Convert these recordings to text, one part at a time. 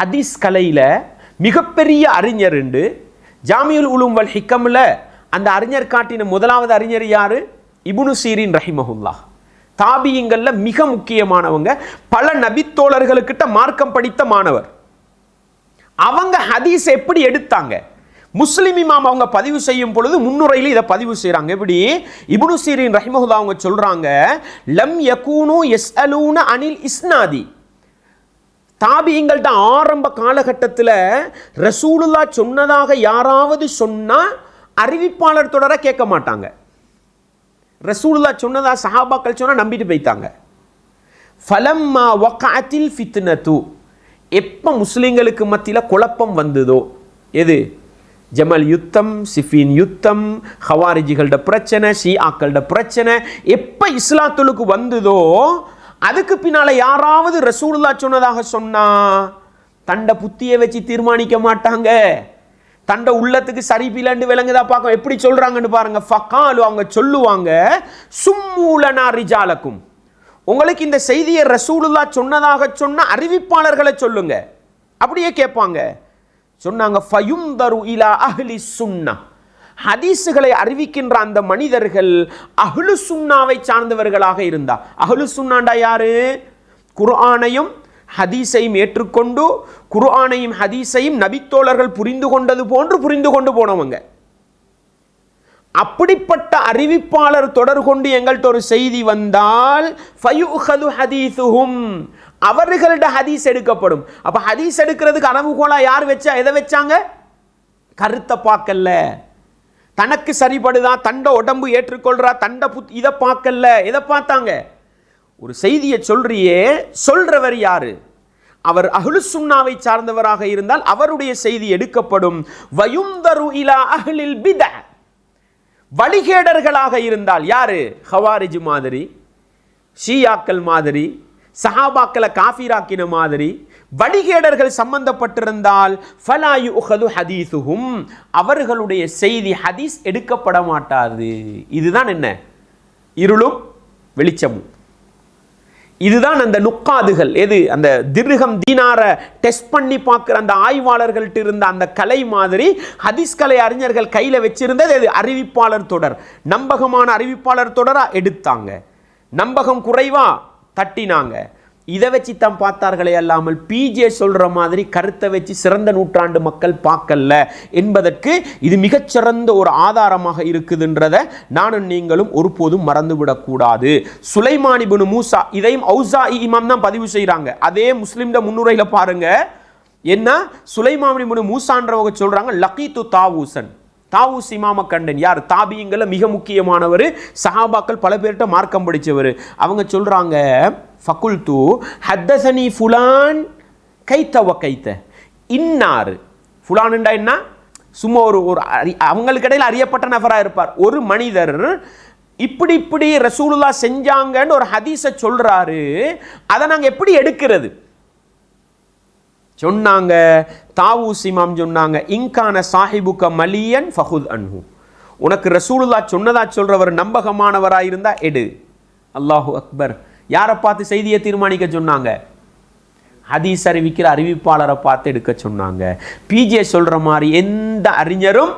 ஹதீஸ் கலையில் மிகப்பெரிய அறிஞர் உண்டு. ஜாமியுல் உலும் வல் ஹிக்கமில் அந்த அறிஞர் காட்டின முதலாவது அறிஞர் யார்? இபுனு சீரின் ரஹிமஹுல்லா. தாபியங்களில் மிக முக்கியமானவங்க பல நபித்தோழர்களுக்கிட்ட மார்க்கம் படித்த மாணவர். அவங்க ஹதீஸ் எப்படி எடுத்தாங்க? முஸ்லிம் இமாம் அவங்க பதிவு செய்யும் பொழுது முன்னுரையில் இதை பதிவு செய்கிறாங்க எப்படி? இபுனு சீரின் ரஹிமஹுல்லா அவங்க சொல்கிறாங்க லம் யகூனு எஸ் அலூன அனில் இஸ்னாதி. தாபியங்கள்ட்ட ஆரம்ப காலகட்டத்தில் ரசூலுல்லா சொன்னதாக யாராவது சொன்னால் அறிவிப்பாளர் தொடர கேட்க மாட்டாங்க. ரசூலுல்லா சொன்னதா சஹாபாக்கள் சொன்னால் நம்பிட்டு போய்த்தாங்க ஃபலம்மா ஒக்காத்தில் ஃபித்னத்து. எப்போ முஸ்லீம்களுக்கு மத்தியில் குழப்பம் வந்ததோ எது? ஜமல் யுத்தம் சிஃபின் யுத்தம் ஹவாரிஜிகளோட பிரச்சனை ஷியாக்களோட பிரச்சனை எப்போ இஸ்லாத்துலுக்கு வந்ததோ அதுக்கு பின்னால யாராவது ரசூலுல்லா சொன்னதாக சொன்னா தண்ட புத்தியை வச்சு தீர்மானிக்க மாட்டாங்க. தண்ட உள்ளத்துக்கு சரி சரிபிலண்டு விளங்குதா பார்க்க எப்படி சொல்றாங்கன்னு பாருங்க. ஃபக்காலு அவங்க சொல்லுவாங்க சும்மூலனா ரிஜாலக்கும். உங்களுக்கு இந்த செய்தியை ரசூலுல்லா சொன்னதாக சொன்ன அறிவிப்பாளர்களை சொல்லுங்க. அப்படியே கேட்பாங்க. சொன்னாங்க ஃபயுந்தரு இலா அஹ்லி சுன்னா. ஹதீஸுகளை அறிவிக்கின்ற அந்த மனிதர்கள் அகுலு சுன்னாவை சார்ந்தவர்களாக இருந்தா அகுலு சுன்னாண்டா யாரு? குர்ஆனையும் ஹதீஸையும் ஏற்றுக்கொண்டு குர்ஆனையும் ஹதீஸையும் நபித்தோழர்கள் புரிந்து கொண்டது போன்று புரிந்து கொண்டு போனவங்க. அப்படிப்பட்ட அறிவிப்பாளர் தொடர் கொண்டு எங்கள்கிட்ட ஒரு செய்தி வந்தால் ஃபயுஹது ஹதீசுஹும் அவர்களோட ஹதீஸ் எடுக்கப்படும். அப்ப ஹதீஸ் எடுக்கிறதுக்கு அளவுகோலா யார் வச்சா எதை வச்சாங்க? கருத்தை பார்க்கல. தனக்கு சரிபடுதா தண்ட உடம்பு ஏற்றுக்கொள்றா தண்ட புத் இதை பார்க்கல இதை பார்த்தாங்க. ஒரு செய்தியை சொல்றியே சொல்றவர் யாரு? அவர் அஹ்லு சுன்னாவை சார்ந்தவராக இருந்தால் அவருடைய செய்தி எடுக்கப்படும். வயுந்தரு இலா அஹ்லில் பித. வழிகேடர்களாக இருந்தால் யாரு? ஹவாரிஜ் மாதிரி ஷியாக்கள் மாதிரி சஹாபாக்களை காஃபிராக்கின மாதிரி வழிகேடர்கள் சம்பந்தப்பட்டிருந்தால் ஃபலாயு உஹது ஹதீசுஹும் அவர்களுடைய செய்தி ஹதீஸ் எடுக்கப்பட மாட்டாது. இதுதான் என்ன? இருளும் வெளிச்சமும். இதுதான் அந்த நுக்காதுகள். எது? அந்த திருகம் தீனார டெஸ்ட் பண்ணி பார்க்குற அந்த ஆய்வாளர்கள்ட்ட இருந்த அந்த கலை மாதிரி ஹதீஸ் கலை அறிஞர்கள் கையில் வச்சிருந்தது எது? அறிவிப்பாளர் தொடர். நம்பகமான அறிவிப்பாளர் தொடராக எடுத்தாங்க. நம்பகம் குறைவா? தட்டினாங்க. இதை வச்சு தான் பார்த்தார்களே அல்லாமல் பிஜே சொல்கிற மாதிரி கருத்தை வச்சு சிறந்த நூற்றாண்டு மக்கள் பார்க்கல என்பதற்கு இது மிகச்சிறந்த ஒரு ஆதாரமாக இருக்குதுன்றத நானும் நீங்களும் ஒருபோதும் மறந்துவிடக்கூடாது. சுலைமான் இப்னு மூசா இதையும் ஔசா இமாம் தான் பதிவு செய்கிறாங்க அதே முஸ்லீம்ட முன்னுரையில் பாருங்க. என்ன? சுலைமான் இப்னு மூசான்றவங்க சொல்கிறாங்க லக்கீத்து தாவூசன். தாவூஸ் இமாம கண்டன் யார்? தாபியங்கள மிக முக்கியமானவர். சஹாபாக்கள் பல பேர்கிட்ட மார்க்கம் படித்தவர் அவங்க சொல்கிறாங்க ஃபகுல் தூ ஹத்தசனி ஃபுலான் கைத்தவ கைத்த. இன்னார். ஃபுலானுண்டா என்ன? சும்மா ஒரு ஒரு அறி அவங்களுக்கு இடையில் அறியப்பட்ட நபராக இருப்பார். ஒரு மனிதர் இப்படி இப்படி ரசூலுல்லா செஞ்சாங்கன்னு ஒரு ஹதீஸை சொல்கிறாரு அதை நாங்கள் எப்படி எடுக்கிறது? சொன்னாங்க. தாவூஸ் இமாம் சொன்னாங்க இங்கான சாஹிபுக்க மலியன் ஃபஹுத் அன்ஹு. உனக்கு ரசூலுல்லா சொன்னதா சொல்கிறவர் நம்பகமானவராக எடு. அல்லாஹு அக்பர். யாரை பார்த்து செய்தியை தீர்மானிக்க சொன்னாங்க? ஹதீஸ் அறிவிக்கிற அறிவிப்பாளரை பார்த்து எடுக்க சொன்னாங்க. பிஜே சொல்கிற மாதிரி எந்த அறிஞரும்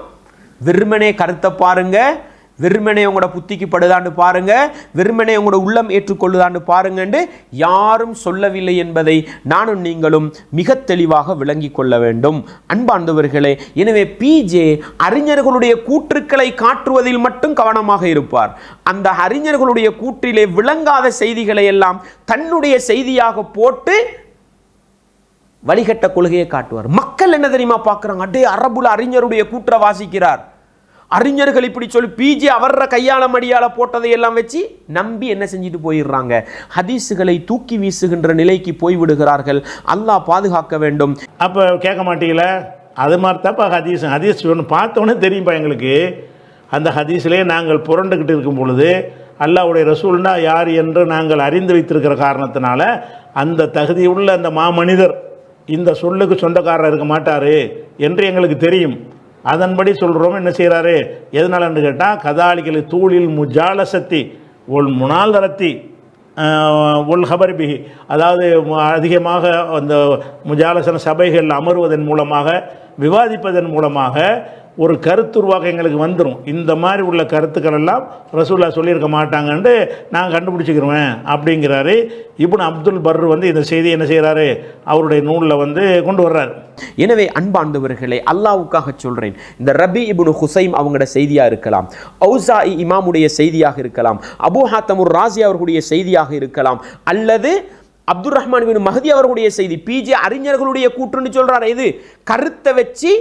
வெறுமனே கருத்தை பாருங்கள் வெறுமனே உங்களோட புத்திக்கு படுதான்னு பாருங்க. வெறுமனே உங்களோட உள்ளம் ஏற்றுக்கொள்ளுதான்னு பாருங்கன்னு யாரும் சொல்லவில்லை என்பதை நானும் நீங்களும் மிக தெளிவாக விளங்கி கொள்ள வேண்டும். அன்பார்ந்தவர்களே எனவே பிஜே அறிஞர்களுடைய கூற்றுக்களை காட்டுவதில் மட்டும் கவனமாக இருப்பார். அந்த அறிஞர்களுடைய கூற்றிலே விளங்காத செய்திகளை எல்லாம் தன்னுடைய செய்தியாக போட்டு வழிகட்ட கொள்கையை காட்டுவார். மக்கள் என்ன தெரியுமா பார்க்குறாங்க? அடே அரபுல அறிஞருடைய கூற்றை வாசிக்கிறார். அறிஞர்கள் இப்படி சொல்லி பிஜே அவர்ற கையாள மடியால போட்டதை எல்லாம் வச்சு நம்பி என்ன செஞ்சுட்டு போயிடுறாங்க? ஹதீஸுகளை தூக்கி வீசுகின்ற நிலைக்கு போய்விடுகிறார்கள் அல்லாஹ் பாதுகாக்க வேண்டும். அப்போ கேட்க மாட்டீங்கள? அது மாதிரி தப்பா ஹதீஸ். ஹதீஸ் ஒன்று பார்த்தோன்னே தெரியும்ப்பா எங்களுக்கு? அந்த ஹதீஸ்லேயே நாங்கள் புரண்டுக்கிட்டு இருக்கும் பொழுது அல்லாவுடைய ரசூல்னா யார் என்று நாங்கள் அறிந்து வைத்திருக்கிற காரணத்தினால அந்த தகுதியுள்ள அந்த மாமனிதர் இந்த சொல்லுக்கு சொந்தக்காரர் இருக்க மாட்டார் என்று எங்களுக்கு தெரியும். அதன்படி சொல்கிறோம் என்ன செய்கிறாரு எதனாலன்னு கேட்டால் கதாலிகளை தூளில் முஜாலசத்தி ஒல் முனால்தரத்தி உல் ஹபர் பிஹி. அதாவது அதிகமாக அந்த முஜாலசன சபைகள் அமர்வதன் மூலமாக விவாதிப்பதன் மூலமாக ஒரு கருத்துருவாக எங்களுக்கு வந்துடும் இந்த மாதிரி உள்ள கருத்துக்கள் எல்லாம் ரசூல்லா சொல்லியிருக்க மாட்டாங்கன்ட்டு நான் கண்டுபிடிச்சிக்கிறேன் அப்படிங்கிறாரு. இப்போ அப்துல் பர் வந்து இந்த செய்தி என்ன செய்கிறாரு அவருடைய நூலில் வந்து கொண்டு வர்றாரு. எனவே அன்பாண்டவர்களே அல்லாவுக்காக சொல்கிறேன் இந்த ரபி இபுனு ஹுசைம் அவங்களோட செய்தியாக இருக்கலாம். ஔசா இமாமுடைய செய்தியாக இருக்கலாம். அபு ஹாத்தமுர் ராசி அவர்களுடைய செய்தியாக இருக்கலாம். அல்லது அப்துல் ரஹ்மான் பின் மஹதி அவர்களுடைய செய்தி பிஜே அறிஞர்களுடைய கூற்றுன்னு சொல்கிறார் இது கருத்தை வச்சு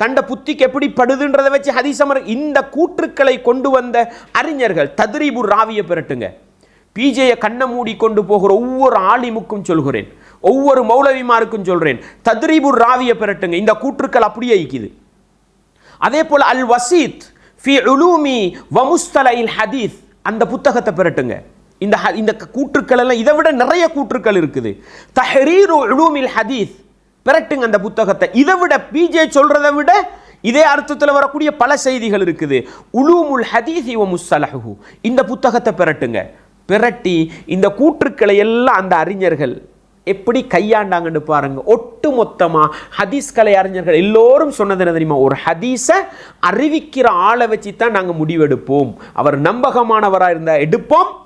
தண்ட புத்திக்கு எப்படி படுதுன்றதை வச்சு ஹதீசமர் இந்த கூற்றுக்களை கொண்டு வந்த அறிஞர்கள் தத்ரீபு ராவியை பெறட்டுங்க பிஜேயை கண்ணை மூடி கொண்டு போகிற ஒவ்வொரு ஆலிமுக்கும் சொல்கிறேன் ஒவ்வொரு மௌலவிமாருக்கும் சொல்கிறேன் தத்ரீபு ராவியை பெறட்டுங்க இந்த கூற்றுக்கள் அப்படியே ஐக்குது அதே போல் அல் வசீத் ஃபி உலூமி வமுஸ்தலைல் ஹதீஸ் அந்த புத்தகத்தை பெறட்டுங்க இந்த ஹ- இந்த கூற்றுக்கள் எல்லாம் இதை விட நிறைய கூற்றுக்கள் இருக்குது. தஹரீரு உழூமில் ஹதீஸ். பிரட்டுங்க அந்த புத்தகத்தை. இதை விட பிஜே சொல்றதை விட இதே அர்த்தத்தில் வரக்கூடிய பல செய்திகள் இருக்குது. உலூமுல் ஹதீஸ் இவ முஸ்ஸலஹு இந்த புத்தகத்தை பெறட்டுங்க பெரட்டி இந்த கூற்றுக்களை எல்லாம் அந்த அறிஞர்கள் எப்படி கையாண்டாங்கன்னு பாருங்க. ஒட்டு மொத்தமாக ஹதீஸ் கலை அறிஞர்கள் எல்லோரும் சொன்னது என்ன தெரியுமா? ஒரு ஹதீஸை அறிவிக்கிற ஆளை வச்சு தான் நாங்கள் முடிவெடுப்போம். அவர் நம்பகமானவராக இருந்தால் எடுப்போம்.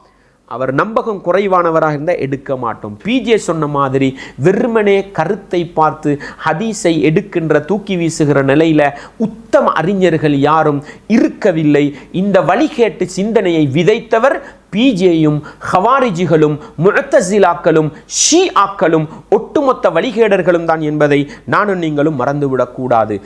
அவர் நம்பகம் குறைவானவராக இருந்தால் எடுக்க மாட்டோம். பிஜே சொன்ன மாதிரி வெறுமனே கருத்தை பார்த்து ஹதீஸை எடுக்கின்ற தூக்கி வீசுகிற நிலையில உத்தம அறிஞர்கள் யாரும் இருக்கவில்லை. இந்த வழிகேட்டு சிந்தனையை விதைத்தவர் பிஜேயும் ஹவாரிஜிகளும் முழத்தசிலாக்களும் ஷீ ஆக்களும் ஒட்டுமொத்த வழிகேடர்களும் தான் என்பதை நானும் நீங்களும் மறந்துவிடக்கூடாது.